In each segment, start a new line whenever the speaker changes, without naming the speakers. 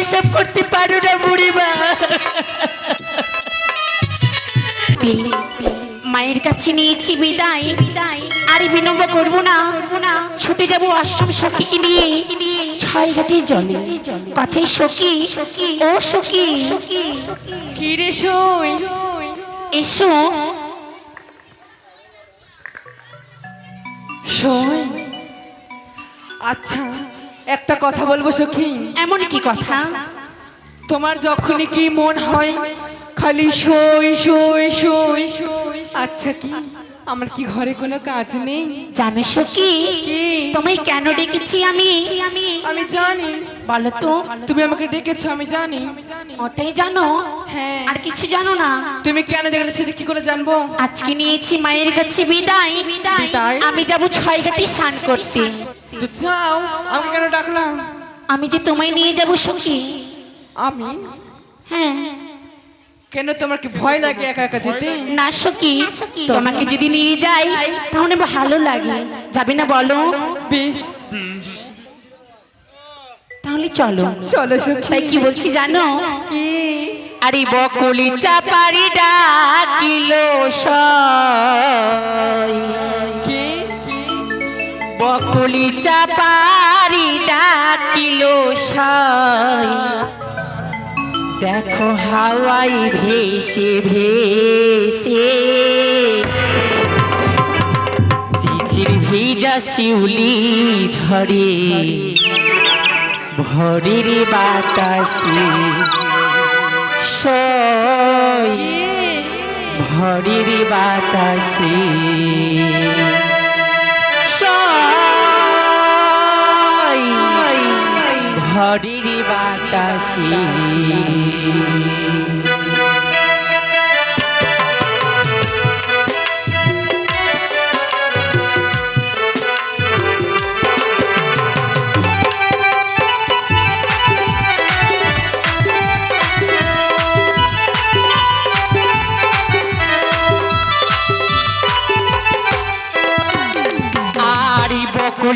এসব করতে পারো না বুড়িমা। মায়ের কাছে নিয়েছি বিদায়। বিদায় আর বিলম্ব করব না। ছুটে যাব আশ্রম সখীকে নিয়ে। ছয় ঘাটে জলে। কথাই সখী, ও সখী
কি রে সই?
এসো।
সই। আচ্ছা। একটা কথা বলব সখী?
এমন কি কথা?
তোমার যখনই কি মন হয় খালি সই সই সই আচ্ছা কি আমার কি ঘরে কোনো কাজ নেই?
জানো সখী
কি?
তোমায় কেন ডেকেছি আমি?
আমি জানি।
বলো তো।
তুমি আমাকে ডেকেছো আমি জানি।
ওটাই জানো?
হ্যাঁ।
আর কিছু জানো না?
তুমি কেন ডেকেছো সেটা কি করে জানব?
আজকে নিয়েছি মায়ের কাছে বিদায়।
বিদায়?
আমি যাব ছয় ঘাটে স্নান করতে।
তো যাও আমাকে কেন ডাকলাম?
আমি যে তোমায় নিয়ে যাব সখী।
আমি?
হ্যাঁ।
কেন তোমার কি ভয় লাগে একা একা যেতে?
না সখী তোমাকে যদি নিয়ে যাই তাহলে ভালো লাগে। যাবে না বলো?
বেশ।
তাহলে চলো।
চলো
তাই কি বলছি জানো?
কি?
আরে বকুলি চাপারি ডাকিল সয়। বকুলি চাপারি ডাকিল সয় দেখো হাওয়াই ভেসে ভেসে। শিশির ভিজা শিউলি ঝরে। ভরির বাতাসে সয়। বাতাসে ভরির বাতাসে।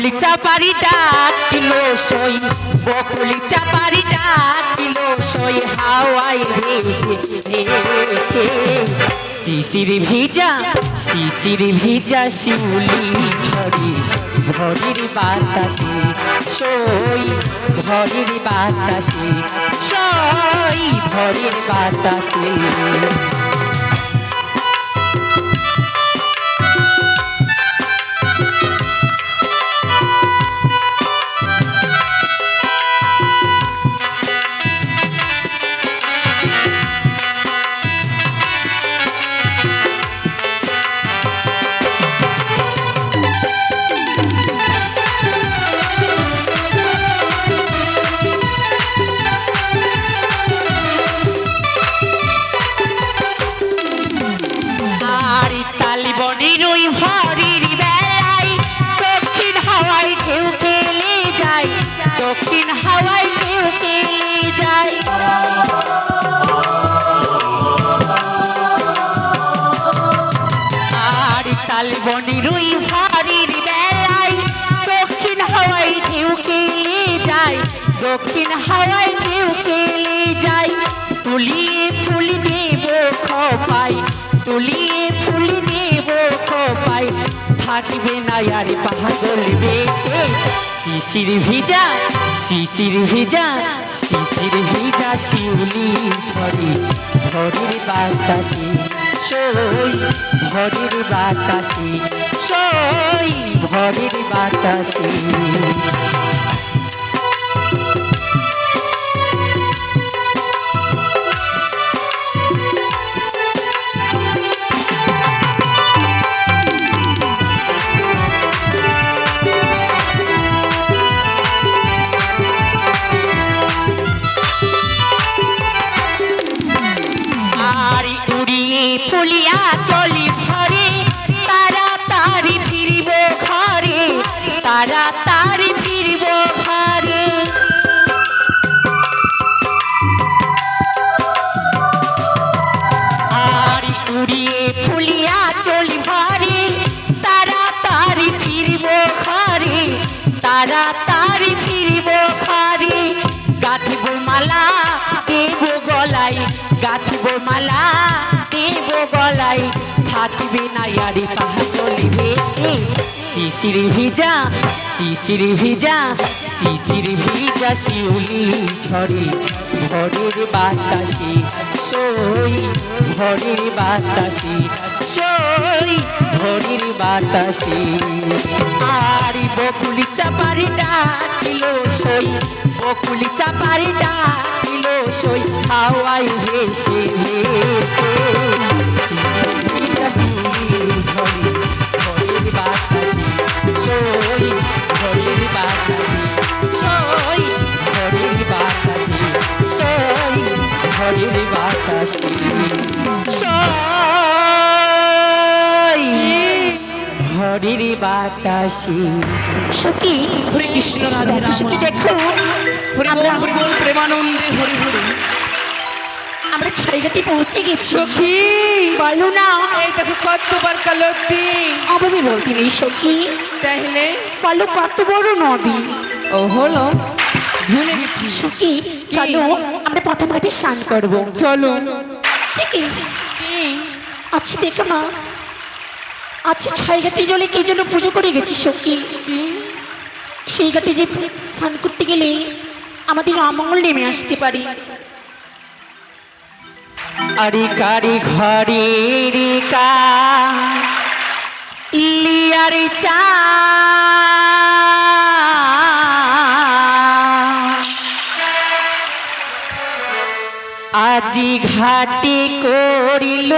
বকুলি চাপারি ডাকিল সই, বকুলি চাপারি ডাকিল সই হাওয়াই ভেসে ভেসে। শিশির ভিজা শিশির ভিজা শিউলি ঝরি ভরির বাতাসে সই ভরির বাতাসে সই ভরির বাতাসে। দক্ষিণ হাওয়ায় ঢেউ খেলে যায়। তুলিয়ে ফুলি দেব খপাই তুলিয়ে ফুলি দেব খপাই থাকবে না আর পাগল বেশে। শিশির ভিজা শিশির ভিজা শিশির ভিজা শিউলি ঝরে ভরির বাতাসে সই ভরির বাতাসে সই ভরির বাতাসে। ফুলিয়া চলি ঘরে, তারি ফিরিব ঘরে, তারি ফিরিব ঘরে। আর উড়িয়ে ফুলিয়া চলি ঘরে, তারি ফিরিব ঘরে, তারি ফিরিব ঘরে। গাঁথিব মালা দেব গলায় গাঁথব মালা দেব গলায়, থাকবে না ইয়ারি পাহাড়ি ভেসে। শিশির ভিজা শিশির ভিজা শিশির ভিজা শিউলি ঝরে ভোরের বাতাসে সই ভোরের বাতাসে সই ভোরের বাতাসে। আর বকুলি চাপারি ডাকিল সই, বকুলি চাপারি ডাকিল সই হাওয়াই ভেসে ভেসে। ভোরের বাতাসে ভোরের বাতাসে সখী
হরে কৃষ্ণ রাধে
সখী দেখো।
হরি বল হরি বল প্রেমানন্দে হরি হরি।
আমরা ছয়ঘাটে পৌঁছে গেছি।
সখী।
বলো না।
এই দেখো কতবার কালতি।
আমি বলতি নেই সখী।
তাহলে?
বলো কত বড় নদী?
ও হলো। ভুলে গেছি।
সখি চলো আমরা প্রথম ঘাটে স্নান করব।
চলো।
সখী
কি?
আচ্ছা দেখো না। আচ্ছা ছয় ঘাটের জলে কে জন্য পুজো করে গেছি সখী। সেই ঘাটে যে স্নান করতে গেলে আমাদের অমঙ্গল নেমে আসতে পারি। আরে কারি ঘরে চা। আজি ঘাটি করিল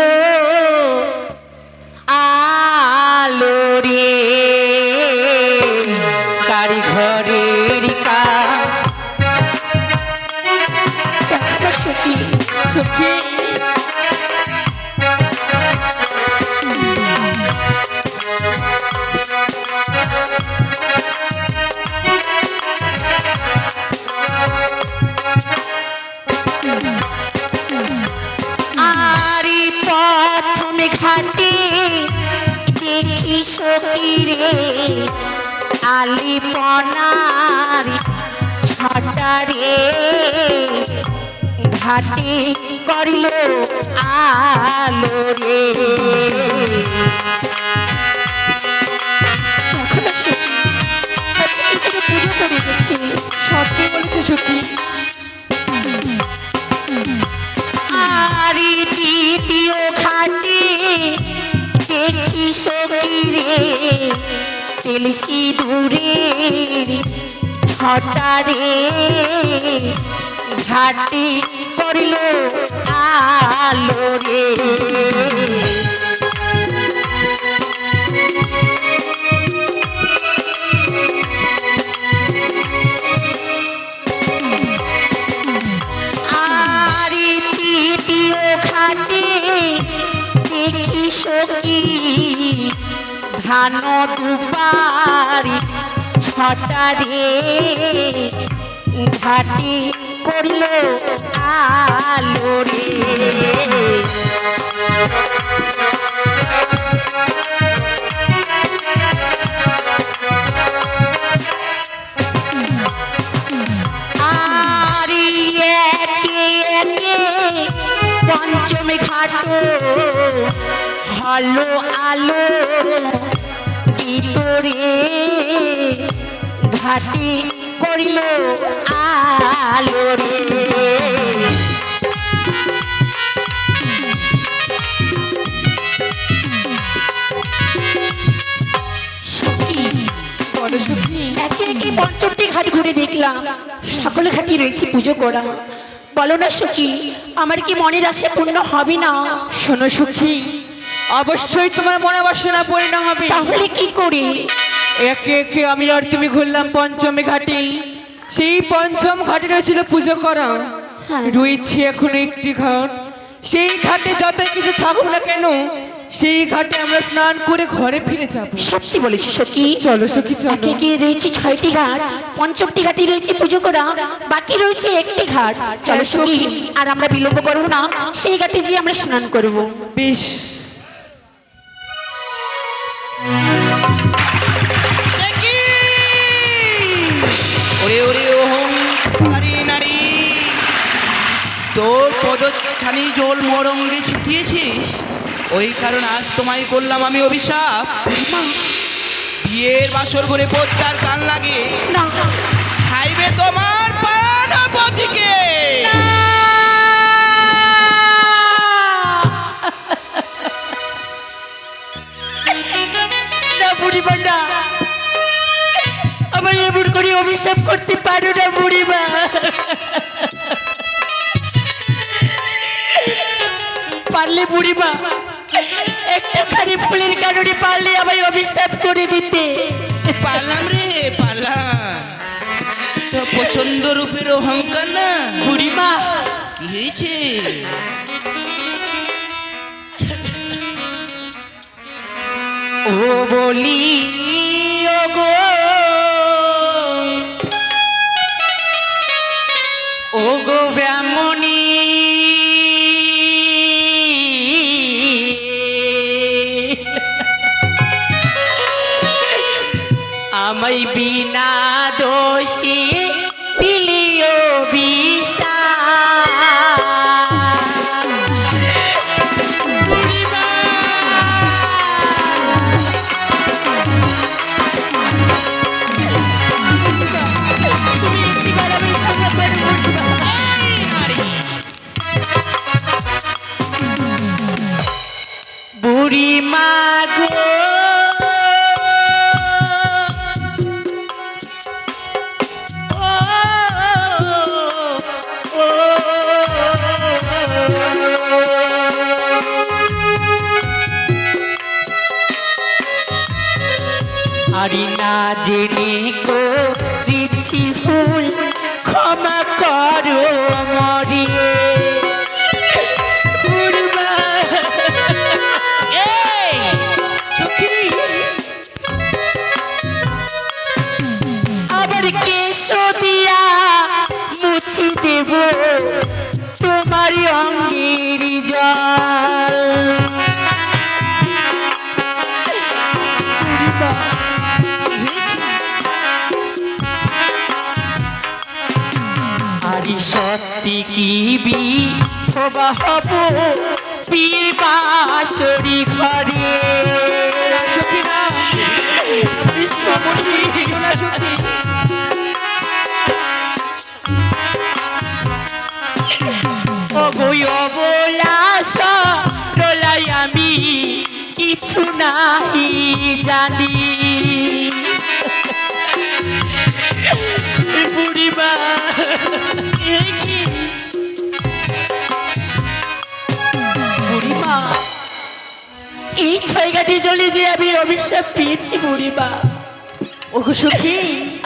সকিরে আলিপনার ছটারে ঘাটে করিল আলো রে। পুজো করে গেছে
সত্যি বলেছে সখী
আরি দ্বিতীয় ঘাটে দেখি সকিরে তেলসি দূরে। ছটারে ঘাটে করিল আলো রে। আরে তৃতীয় ঘাটে দেখি সখী ধান দুপারি ছটারে ঘাটে করল আলো রে। পঞ্চমী ঘাট হলো আলো। ভিতরে ঘাটি করিল আলো রে। সখী
বলো
একে একে পঞ্চমটি ঘাট ঘুরে দেখলাম। সকল ঘাটই রয়েছে পুজো করা। বলো না সখী আমার কি মনের আশা পূর্ণ হবে না?
শোনো সখী অবশ্যই তোমার মনে বাসনা পূর্ণ হবে।
তাহলে কি করি?
একে একে আমি আর তুমি ঘুরলাম পঞ্চমী ঘাটে। সেই পঞ্চম ঘাটে রয়েছিল পুজো করা।
হ্যাঁ।
রয়েছে এখন একটি ঘাট। সেই ঘাটে যত কিছু থাকুক না কেন সেই ঘাটে আমরা স্নান করে ঘরে ফিরে যাব।
সত্যি বলেছি সখী।
চলো সখী চলো।
একে একে রয়েছে ছয়টি ঘাট। পঞ্চমটি ঘাটই রয়েছে পুজো করা। বাকি রয়েছে একটি ঘাট। চলো সখী আর আমরা বিলম্ব করব না। সেই ঘাটে যে আমরা স্নান করব।
বেশ।
জল মোরঙ্গে ছিটিয়েছিস? ওই কারণ আজ তোমায় করলাম আমি অভিশাপ। বিয়ের বাসর করে পদ্মার কান লাগে। খাইবে তোমার পানপতিকে।
আমার এমন করে অভিশাপ করতে পারো না বুড়িমা পারলে বুড়িমা। একটুখানি ফুলের কারণে পারলে আমায় অভিশাপ করে দিতে।
পারলাম রে পারলাম। তো প্রচণ্ড রূপের অহংকার না?
বুড়িমা।
কি হয়েছে?
ও বলি ও গো না জেনে করিছি ফুল ক্ষমা করো সত্যি কি বি হবা হব বীর বাসরি ঘরে।
সখী না
অবয় অবলাস রলাই আমি কিছু নাহি জানি। বুড়িমা এই ছয়গাটি জলে যে আমি অভিশাপ পেয়েছি বুড়িমা
ওগো সখী।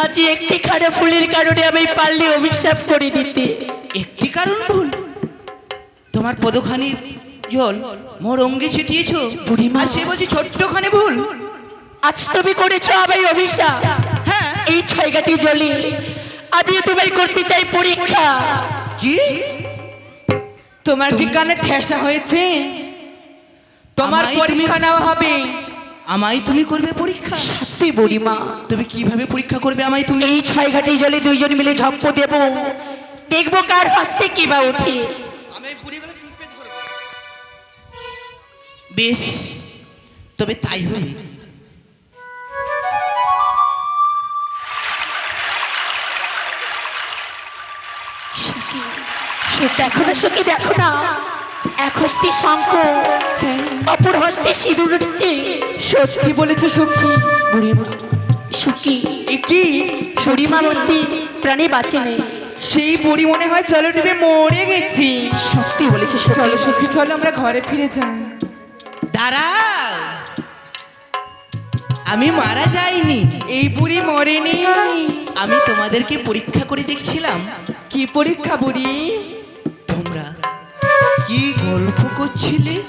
আজ একটি খাড়া ফুলের কারণে আমি পারলে অভিশাপ করে দিতে।
একটি কারণ ভুল। তোমার পদখানি জল মোর অঙ্গে ছিটিয়েছ?
বুড়িমা।
সে বলছি ছোট্টখানি ভুল।
আজ তুমি করেছ আমায় অভিশাপ।
হ্যাঁ।
এই ছয়গাটি জলে আমিও তোমায় করতে চাই পরীক্ষা।
কি?
তোমার কি কানে ঠেসা হয়েছে। তোমার পরীক্ষা নেওয়া হবে।
আমায় তুমি করবে পরীক্ষা।
সত্যি বুড়িমা।
তবে কীভাবে পরীক্ষা করবে আমায় তুমি?
এই ছয় ঘাটে জলে দুইজন মিলে ঝপ্প দেব। দেখব কার হস্তে কি বা উঠে।
বেশ তবে তাই হবে।
দেখো না সখী দেখো না। এক হস্তে শঙ্খ অপর হস্তে সিঁদুর উঠছে
সত্যি বলেছে সখী
সুখী।
কি?
বুড়িমা মধ্যে প্রাণে বাঁচে নেই
সেই বুড়ি মনে হয় জলে ডুবে মরে গেছি।
সত্যি বলেছে
চলো
সখী
চলো আমরা ঘরে ফিরে যাই।
দাঁড়াও। আমি মারা যাইনি
এই বুড়ি মরেনি।
আমি তোমাদেরকে পরীক্ষা করে দেখছিলাম।
কি পরীক্ষা বুড়ি?
কি গল্প করছিলে?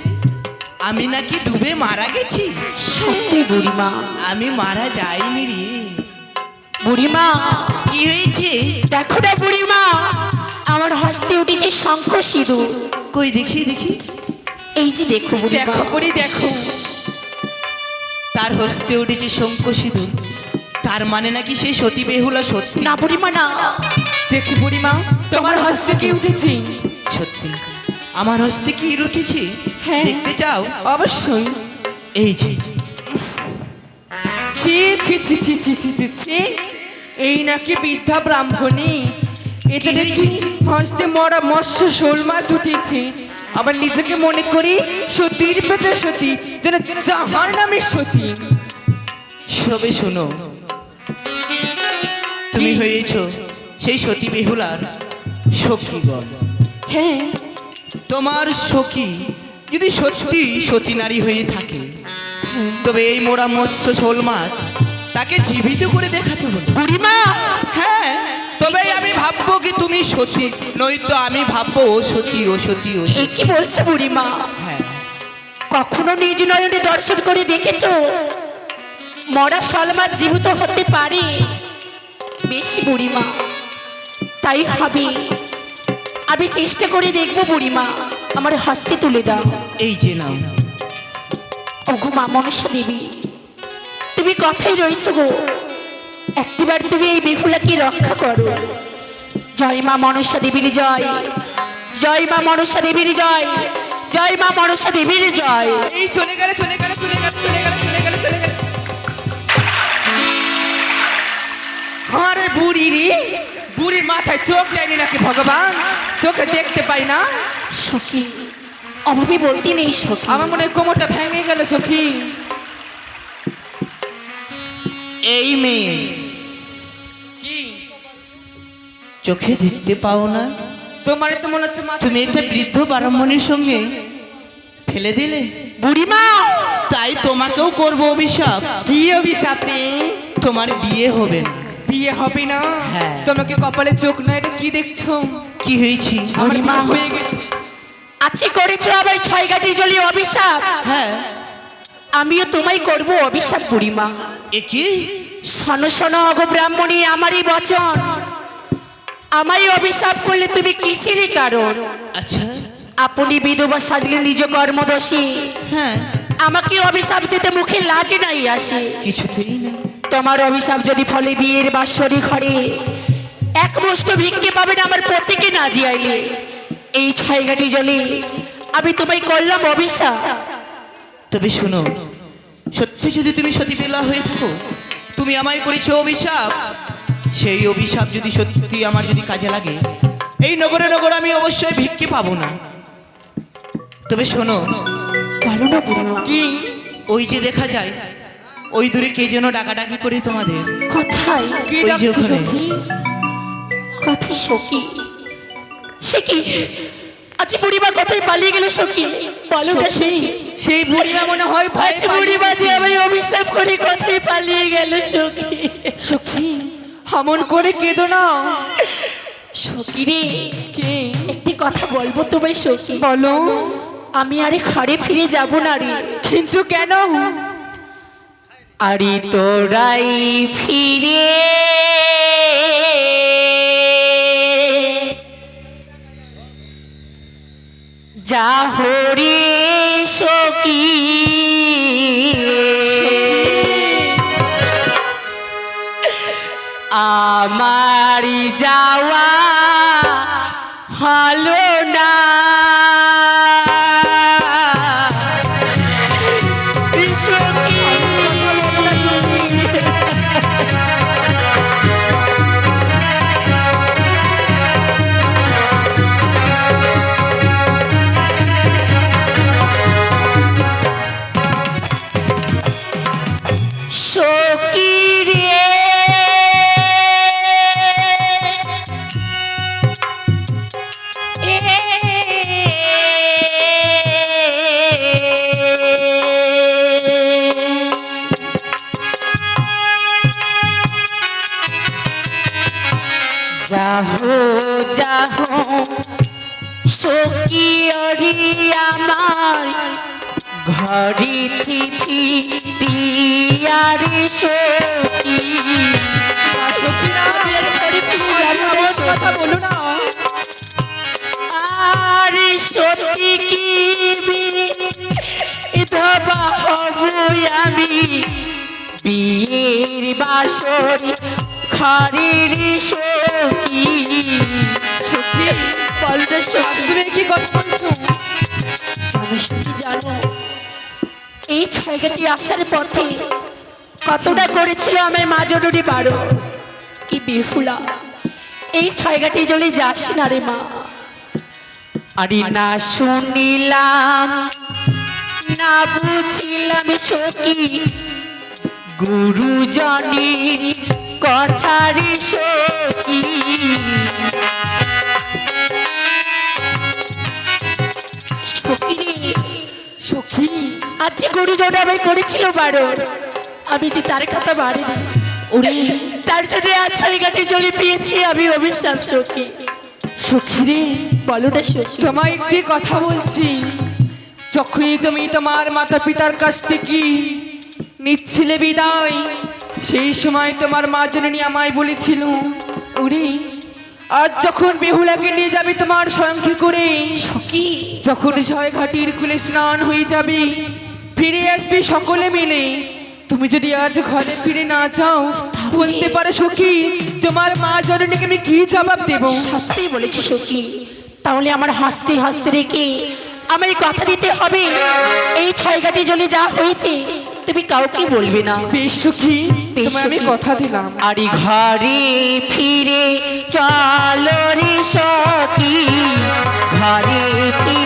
আমি নাকি ডুবে মারা গেছি?
সত্যি বুড়িমা।
আমি মারা যাইনি রে।
বুড়িমা।
কি হয়েছে?
দেখো না বুড়িমা আমার হস্তে উঠেছে শঙ্খ সিঁদুর।
কই দেখি দেখি।
এই যে দেখো বুড়িমা।
দেখো বুড়ি দেখো।
তার হস্তে উঠেছে শঙ্খ সিঁদুর। তার মানে নাকি সেই সতী বেহুলা সত্যি?
না বুড়িমা না।
দেখি বুড়িমা তোমার হস্তে কি উঠেছে?
সত্যি। আমার হস্তে কি উঠেছে
হ্যাঁ।
দেখতে চাও?
অবশ্যই।
এই যে।
ছি ছি ছি ছি ছি ছি ছি ছি। এই নাকি বৃদ্ধা ব্রাহ্মণী। এতে দেখছি হস্তে মরা মৎস্য শোল মাছ উঠেছে। আবার নিজেকে মনে করি সতীর পেতে সতী যেন যাহার নামে সতী।
সবে শোনো। তুমি হয়েছ সেই সতী বেহুলার সখীগণ।
হ্যাঁ।
তোমার সখী যদি সত্যি সতী নারী হয়ে থাকে তবে এই মোড়া মৎস্য শোল মাছ তাকে জীবিত করে দেখাতে হলো
বুড়িমা!
হ্যাঁ তবে আমি ভাববো কি তুমি সতী নয়তো আমি ভাববো ও সতী ও সতী ও।
কি বলছে বুড়িমা।
হ্যাঁ।
কখনো নিজ নয়নে দর্শন করে দেখেছ? মরা সলমার জীবিত হতে পারে? বেশি বুড়িমা তাই হবে। আমি চেষ্টা করে দেখব বুড়িমা। আমার হস্তে তুলে দাও।
এই যে নাও।
ওগো মা মনসা দেবী তুমি কথাই রয়েছ গো? একটিবার তুমি এই বিফুলাকে রক্ষা করো। জয় মা মনসা দেবীর জয়। জয় মা মনসা দেবীর জয়। জয় মা মনসা দেবীর জয়।
এই চলে গেলে চলে গেলে চলে গেলে চলে গেলে চলে গেলে চলে গেলে। আরে বুড়ি রে। বুড়ির মাথায় চোখ দেয়নি নাকি ভগবান? চোখে দেখতে পাই না।
সখী অভাবে বলতে নেই সখী।
আমার মনে হয় কোমরটা ভেঙে গেল সখী।
এই মেয়ে
কি?
চোখে দেখতে পাও না?
তোমার তো মনে হচ্ছে মাথা
তুমি একটা বৃদ্ধ ব্রাহ্মণের সঙ্গে ফেলে দিলে?
বুড়িমা!
তাই তোমাকেও করব অভিশাপ।
কি অভিশাপ রে?
তোমার বিয়ে হবে না।
বিয়ে হবে না?
হ্যাঁ।
তোমাকে কপালে চোখ না এটা কি দেখছ?
কি হয়েছি?
আমার। বিয়ে হয়ে গেছে।
আজকে করেছ আবার ছয় গাটি জলি অভিশাপ?
হ্যাঁ।
আমিও তোমায় করব অভিশাপ বুড়িমা।
এ কি?
শোনো শোনো অগ ব্রাহ্মণী আমারই বচন। আমায় অভিশাপ করলে তুমি কিসেরই কারণ?
আচ্ছা।
আপনি বিধবা সাজলে নিজ কর্মদোষী।
হ্যাঁ।
আমাকে অভিশাপ দিতে মুখে লাজ নাই আসে।
কিছুতেই না।
তোমার অভিশাপ যদি ফলে বিয়ের বাসরি ঘরে এক মুষ্ট ভিক্ষে পাবেন আমার প্রত্যেকে না জিয়াইলে। এই ছাইঘাটি জলে আমি তোমায় করলাম অভিশাপ।
তবে শোনো সত্যি যদি তুমি সতী বেলা হয়ে থাকো তুমি আমায় করেছ অভিশাপ। সেই অভিশাপ যদি সত্যি আমার যদি কাজে লাগে এই নগরে নগর আমি অবশ্যই ভিক্ষে পাবো না। তবে শোনো
না
কি?
ওই যে দেখা যায় ওই দূরে কে যেন ডাকাডাকি করে তোমাদের?
কোথায়?
কি
ওই যে
ডাকছো
ওখানে।
সখী।
কথাই সখী? সে কি? আচ্ছা বুড়িমা কোথায় পালিয়ে গেল সখী। বলো না সেই
সেই বুড়িমা মনে হয় ভয়
বুড়িমা যে আমি অভিশাপ করে কোথায় পালিয়ে গেল সখী।
সখী হামন করে কেঁদো না।
সখী রে
কে?
একটি কথা বলব তোমায় সখী।
বলো।
আমি আরে ঘরে ফিরে যাব না রে।
কিন্তু কেন?
আরে তোরাই ফিরে। যা হরে সকি আমার যাওয়া হলো ঝড়ি তিথি পিয়ারে সখী
কথা
কি ধবা হবই আমি। বীর বাসরি খরির সখী
সখী
বলতে
সত্যি কি কথা
এই ছয়গাটি আসার পথে কতটা করেছিল আমার মা জরুরি বারো? কি বেহুলা এই ছয়গাটি জলে যাস না রে মা। আরে না শুনিলাম, না বুঝিলাম সখী। গুরুজনের কথার সখী। সখী
সখী।
আজ যে গুরুজন আমায় করেছিল বারণ আমি যে তার কথা বাড়িনি
ওরে
তার জন্য আজ ছয় গাছে জলে পেয়েছি আমি অভিশাপ সখী।
সখী রে?
বলো না সখী।
তোমায় একটি কথা বলছি। যখনই তুমি তোমার মাতা পিতার কাছ থেকে নিচ্ছিলে বিদায় সেই সময় তোমার মা জননী আমায় বলেছিল ওরে আজ যখন বেহুলাকে নিয়ে যাবে তোমার সঙ্গে করে
সখী।
যখন ছয় ঘাটির কুলে স্নান হয়ে যাবে ফিরে আসবে সকলে মিলে। তুমি যদি আজ ঘরে ফিরে না যাও বলতে পারো সখী তোমার মা জননীকে আমি কি জবাব দেবো?
সত্যি বলেছি সখী। তাহলে আমার হাসতে হাসতে রেখে আমায় কথা দিতে হবে। এই ছয় গাটি জলে যা হয়েছে তুমি কাউকে বলবে না।
বেশ সুখী তোমায় আমি কথা দিলাম।
আরে ঘরে ফিরে চলো রে সখী ঘরে ফিরে